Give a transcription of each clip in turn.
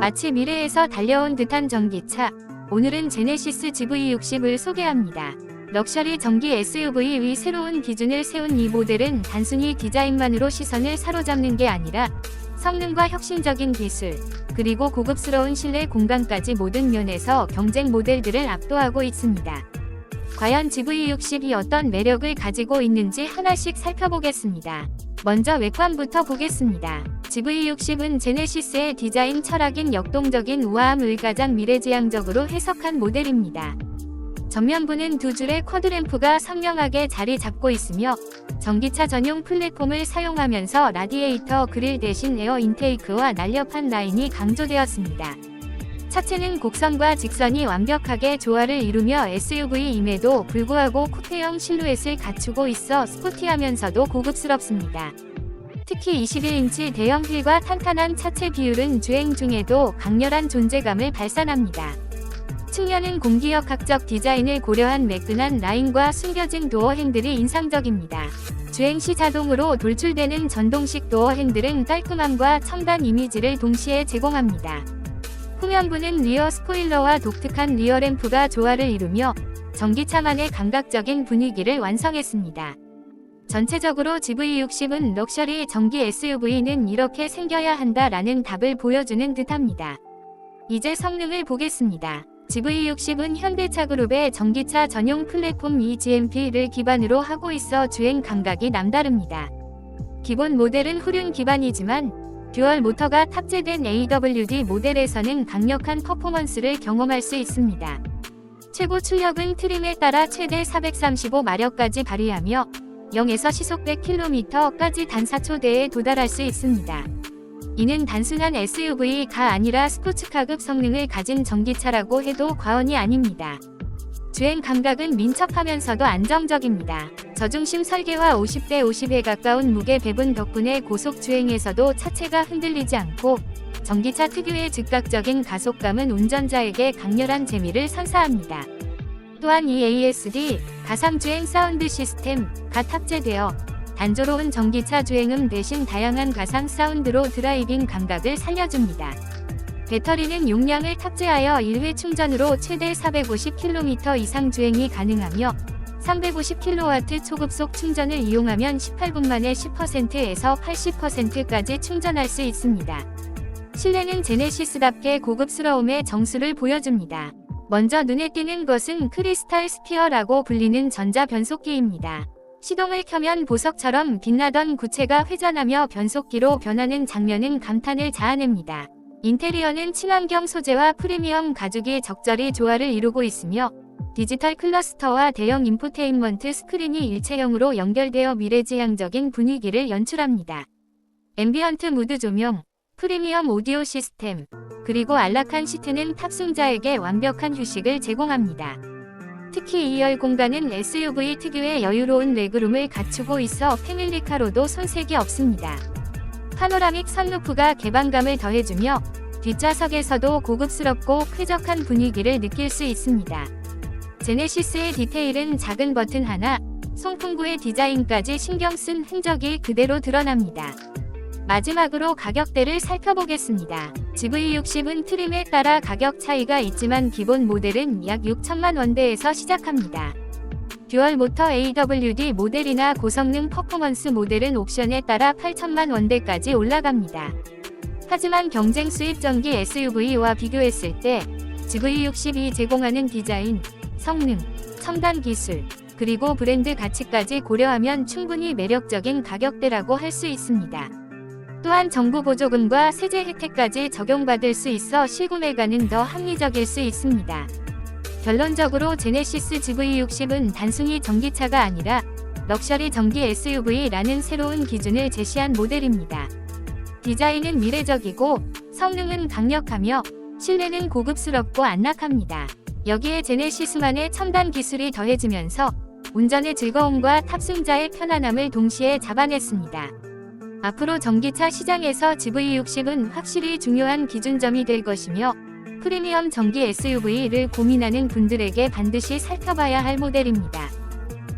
마치 미래에서 달려온 듯한 전기차. 오늘은 제네시스 GV60을 소개합니다. 럭셔리 전기 SUV의 새로운 기준을 세운 이 모델은 단순히 디자인만으로 시선을 사로잡는 게 아니라 성능과 혁신적인 기술, 그리고 고급스러운 실내 공간까지 모든 면에서 경쟁 모델들을 압도하고 있습니다. 과연 GV60이 어떤 매력을 가지고 있는지 하나씩 살펴보겠습니다. 먼저 외관부터 보겠습니다. GV60은 제네시스의 디자인 철학인 역동적인 우아함을 가장 미래지향적으로 해석한 모델입니다. 전면부는 두 줄의 쿼드램프가 선명하게 자리 잡고 있으며 전기차 전용 플랫폼을 사용하면서 라디에이터 그릴 대신 에어 인테이크와 날렵한 라인이 강조되었습니다. 차체는 곡선과 직선이 완벽하게 조화를 이루며 SUV임에도 불구하고 쿠페형 실루엣을 갖추고 있어 스포티하면서도 고급스럽습니다. 특히 21인치 대형 휠과 탄탄한 차체 비율은 주행 중에도 강렬한 존재감을 발산합니다. 측면은 공기역학적 디자인을 고려한 매끈한 라인과 숨겨진 도어 핸들이 인상적입니다. 주행 시 자동으로 돌출되는 전동식 도어 핸들은 깔끔함과 첨단 이미지를 동시에 제공합니다. 후면부는 리어 스포일러와 독특한 리어 램프가 조화를 이루며 전기차만의 감각적인 분위기를 완성했습니다. 전체적으로 GV60은 럭셔리 전기 SUV는 이렇게 생겨야 한다라는 답을 보여주는 듯합니다. 이제 성능을 보겠습니다. GV60은 현대차 그룹의 전기차 전용 플랫폼 eGMP를 기반으로 하고 있어 주행 감각이 남다릅니다. 기본 모델은 후륜 기반이지만 듀얼 모터가 탑재된 AWD 모델에서는 강력한 퍼포먼스를 경험할 수 있습니다. 최고 출력은 트림에 따라 최대 435마력까지 발휘하며 0에서 시속 100km까지 단 4초대에 도달할 수 있습니다. 이는 단순한 SUV가 아니라 스포츠카급 성능을 가진 전기차라고 해도 과언이 아닙니다. 주행 감각은 민첩하면서도 안정적입니다. 저중심 설계와 50대 50에 가까운 무게 배분 덕분에 고속 주행에서도 차체가 흔들리지 않고 전기차 특유의 즉각적인 가속감은 운전자에게 강렬한 재미를 선사합니다. 또한 이 ASD 가상주행 사운드 시스템가 탑재되어 단조로운 전기차 주행음 대신 다양한 가상 사운드로 드라이빙 감각을 살려줍니다. 배터리는 용량을 탑재하여 1회 충전으로 최대 450km 이상 주행이 가능하며 350kW 초급속 충전을 이용하면 18분 만에 10%에서 80%까지 충전할 수 있습니다. 실내는 제네시스답게 고급스러움의 정수를 보여줍니다. 먼저 눈에 띄는 것은 크리스탈 스피어라고 불리는 전자 변속기입니다. 시동을 켜면 보석처럼 빛나던 구체가 회전하며 변속기로 변하는 장면은 감탄을 자아냅니다. 인테리어는 친환경 소재와 프리미엄 가죽이 적절히 조화를 이루고 있으며 디지털 클러스터와 대형 인포테인먼트 스크린이 일체형으로 연결되어 미래지향적인 분위기를 연출합니다. 앰비언트 무드 조명, 프리미엄 오디오 시스템, 그리고 안락한 시트는 탑승자에게 완벽한 휴식을 제공합니다. 특히 2열 공간은 SUV 특유의 여유로운 레그룸을 갖추고 있어 패밀리카로도 손색이 없습니다. 파노라믹 선루프가 개방감을 더해주며 뒷좌석에서도 고급스럽고 쾌적한 분위기를 느낄 수 있습니다. 제네시스의 디테일은 작은 버튼 하나, 송풍구의 디자인까지 신경 쓴 흔적이 그대로 드러납니다. 마지막으로 가격대를 살펴보겠습니다. GV60은 트림에 따라 가격 차이가 있지만 기본 모델은 약 6천만 원대에서 시작합니다. 듀얼 모터 AWD 모델이나 고성능 퍼포먼스 모델은 옵션에 따라 8천만 원대까지 올라갑니다. 하지만 경쟁 수입 전기 SUV와 비교했을 때 GV60이 제공하는 디자인, 성능, 첨단 기술, 그리고 브랜드 가치까지 고려하면 충분히 매력적인 가격대라고 할 수 있습니다. 또한 정부 보조금과 세제 혜택까지 적용받을 수 있어 실구매가는 더 합리적일 수 있습니다. 결론적으로 제네시스 GV60은 단순히 전기차가 아니라 럭셔리 전기 SUV라는 새로운 기준을 제시한 모델입니다. 디자인은 미래적이고 성능은 강력하며 실내는 고급스럽고 안락합니다. 여기에 제네시스만의 첨단 기술이 더해지면서 운전의 즐거움과 탑승자의 편안함을 동시에 잡아냈습니다. 앞으로 전기차 시장에서 GV60은 확실히 중요한 기준점이 될 것이며 프리미엄 전기 SUV를 고민하는 분들에게 반드시 살펴봐야 할 모델입니다.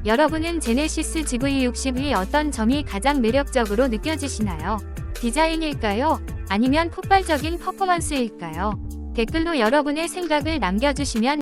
여러분은 제네시스 GV60이 어떤 점이 가장 매력적으로 느껴지시나요? 디자인일까요? 아니면 폭발적인 퍼포먼스일까요? 댓글로 여러분의 생각을 남겨주시면